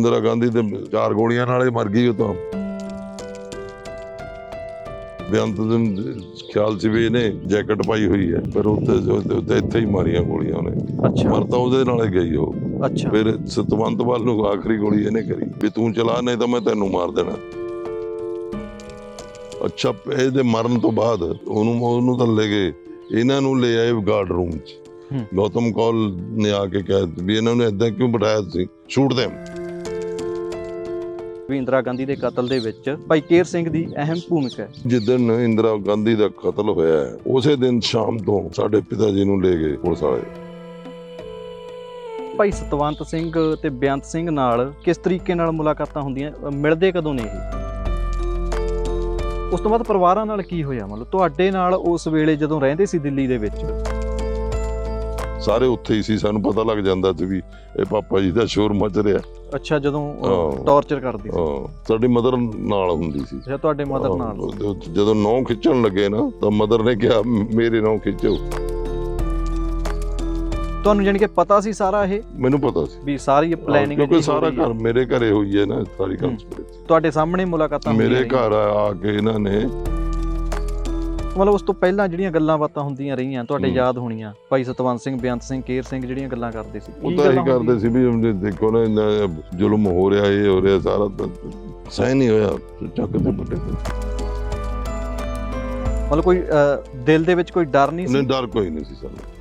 ਇੰਦਰਾ ਗਾਂਧੀ ਦੇ ਚਾਰ ਗੋਲੀਆਂ ਨਾਲੇ ਮਰ ਗਈ ਉਹ ਤਾਂ। ਬੇਅੰਤ ਦੇ ਖਿਆਲ ਸੀ ਵੀ ਇਹਨੇ ਜੈਕਟ ਪਾਈ ਹੋਈ ਹੈ ਪਰ ਉੱਤੇ ਉੱਤੇ- ਇੱਥੇ ਹੀ ਮਾਰੀਆਂ ਗੋਲੀਆਂ ਉਹਨੇ। ਅੱਛਾ। ਮਰ ਤਾਂ ਉਹਦੇ ਨਾਲ ਹੀ ਗਈ ਉਹ। ਅੱਛਾ। ਫਿਰ ਸਤਵੰਤ ਵੱਲ ਨੂੰ ਆਖਰੀ ਗੋਲੀ ਇਹਨੇ ਕਰੀ ਵੀ ਤੂੰ ਚਲਾ ਨਹੀਂ ਤਾਂ ਮੈਂ ਤੈਨੂੰ ਮਾਰ ਦੇਣਾ। ਅੱਛਾ ਇਹਦੇ ਮਰਨ ਤੋਂ ਬਾਅਦ ਉਹਨੂੰ ਉਹਨੂੰ ਤਾਂ ਲੈ ਗਏ ਇਹਨਾਂ ਨੂੰ ਲੈ ਆਏ ਗਾਰਡ ਰੂਮ 'ਚ। ਹੂੰ। ਗੌਤਮ ਕੌਲ ਨੇ ਆ ਕੇ ਕਿਹਾ ਵੀ ਇਹਨਾਂ ਨੇ ਇਦਾਂ ਕਿਉਂ ਬਿਠਾਇਆ ਸੀ ਸ਼ੂਟ them ਵੀ ਇੰਦਰਾ ਗਾਂਧੀ ਦੇ ਕਤਲ ਦੇ ਵਿੱਚ ਭਾਈ ਕੇਰ ਸਿੰਘ ਦੀ ਅਹਿਮ ਭੂਮਿਕਾ ਹੈ। ਜਿੱਦਣ ਇੰਦਰਾ ਗਾਂਧੀ ਦਾ ਕਤਲ ਹੋਇਆ ਹੈ, ਉਸੇ ਦਿਨ ਸ਼ਾਮ ਤੋਂ ਸਾਡੇ ਪਿਤਾ ਜੀ ਨੂੰ ਲੈ ਗਏ ਪੁਲਿਸ ਵਾਲੇ। ਭਾਈ ਸਤਵੰਤ ਸਿੰਘ ਤੇ ਬੇਅੰਤ ਸਿੰਘ ਨਾਲ ਕਿਸ ਤਰੀਕੇ ਨਾਲ ਮੁਲਾਕਾਤਾਂ ਹੁੰਦੀਆਂ ਅ, ਮਿਲਦੇ ਕਦੋਂ ਨੇ ਇਹ? ਉਸ ਤੋਂ ਬਾਅਦ ਪਰਿਵਾਰਾਂ ਨਾਲ ਕੀ ਹੋਇਆ? ਮਤਲਬ ਤੁਹਾਡੇ ਨਾਲ ਉਸ ਵੇਲੇ ਜਦੋਂ ਰਹਿੰਦੇ ਸੀ ਦਿੱਲੀ ਦੇ ਵਿੱਚ? ਸਾਰੇ ਉੱਥੇ ਹੀ ਸੀ ਸਾਨੂੰ ਪਤਾ ਲੱਗ ਜਾਂਦਾ ਸੀ ਵੀ ਇਹ ਪਾਪਾ ਜੀ ਦਾ ਸ਼ੋਰ ਮਚ ਰਿਹਾ। ਅੱਛਾ ਜਦੋਂ ਹਾਂ। ਟੌਰਚਰ ਕਰਦੇ ਸੀ। ਹਾਂ, ਸਾਡੀ ਮਦਰ ਨਾਲ ਹੁੰਦੀ ਸੀ। ਅੱਛਾ ਤੁਹਾਡੇ ਮਦਰ ਨਾਲ ਹਾਂ, ਜਦੋਂ ਨੌ ਖਿੱਚਣ ਲੱਗੇ ਨਾ ਤਾਂ ਮਦਰ ਨੇ ਕਿਹਾ ਮੇਰੇ ਨੌ ਖਿੱਚੋ। ਤੁਹਾਨੂੰ ਜਾਣੀ ਕਿ ਪਤਾ ਸੀ ਸਾਰਾ ਇਹ? ਮੈਨੂੰ ਪਤਾ ਸੀ। ਵੀ ਸਾਰੀ ਪਲੈਨਿੰਗ ਕਿਉਂਕਿ ਸਾਰਾ ਘਰ ਮੇਰੇ ਘਰੇ ਹੋਈ ਹੈ ਨਾ ਸਾਰੀ ਕੰਸਪੀਰੇਸੀ ਤੁਹਾਡੇ ਸਾਹਮਣੇ ਮੁਲਾਕਾਤਾਂ ਮੇਰੇ ਹੁੰਦੀਆਂ ਘਰ ਆ ਆ ਕੇ ਇਹਨਾਂ ਨੇ। ਮਤਲਬ ਉਸ ਤੋਂ ਪਹਿਲਾਂ ਜਿਹੜੀਆਂ ਗੱਲਾਂ ਬਾਤਾਂ ਹੁੰਦੀਆਂ ਰਹੀਆਂ ਤੁਹਾਡੇ। ਯਾਦ ਹੋਣੀਆਂ ਭਾਈ ਸਤਵੰਤ ਸਿੰਘ ਬੇਅੰਤ ਸਿੰਘ ਕੇਰ ਸਿੰਘ ਜਿਹੜੀਆਂ ਗੱਲਾਂ ਕਰਦੇ ਸੀ। ਉਹ ਤਾਂ ਇਹੀ ਕਰਦੇ ਸੀ ਵੀ ਉਹਨੇ ਦੇਖੋ ਨਾ ਇੰਨਾ ਜ਼ੁਲਮ ਹੋ ਰਿਹਾ ਇਹ ਹੋ ਰਿਹਾ ਸਾਰਾ ਸਹਿ ਨਹੀਂ ਹੋਇਆ ਚੱਕ ਤੇ ਵੱਡੇ ਤੇ। ਮਤਲਬ ਕੋਈ ਦਿਲ ਦੇ ਵਿੱਚ ਕੋਈ ਡਰ ਨਹੀਂ ਨਹੀਂ ਸੀ ਡਰ ਕੋਈ ਨਹੀਂ ਸੀ ਸਾਨੂੰ।